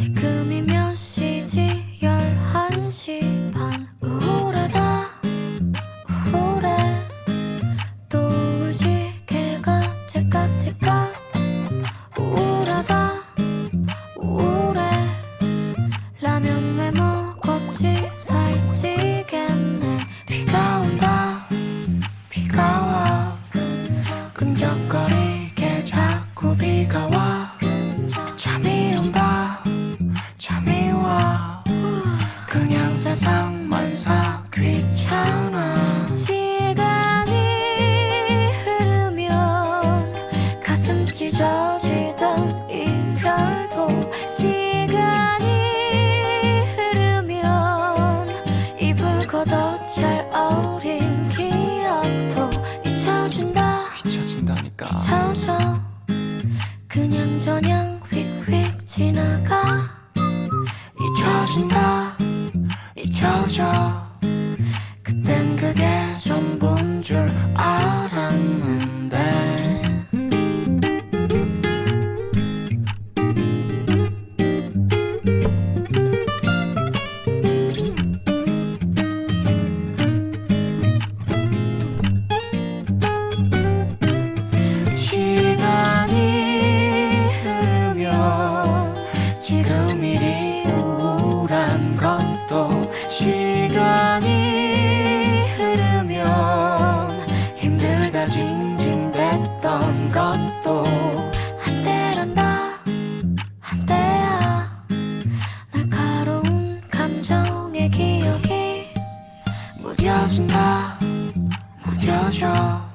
지금이 몇 시지? 11시 반. 우울하다. 우울해. 또 울시계가 째깍째깍. 우울하다. 우울해. 라면 왜 먹었지? 살찌겠네. 비가 온다. 비가 와. 끈적거리게 자꾸 비가 와. 그러니까. 않을까. 찾아 그냥 저냥 휙휙 지나가. 잊혀진다 잊혀져. 사라진다 느껴져.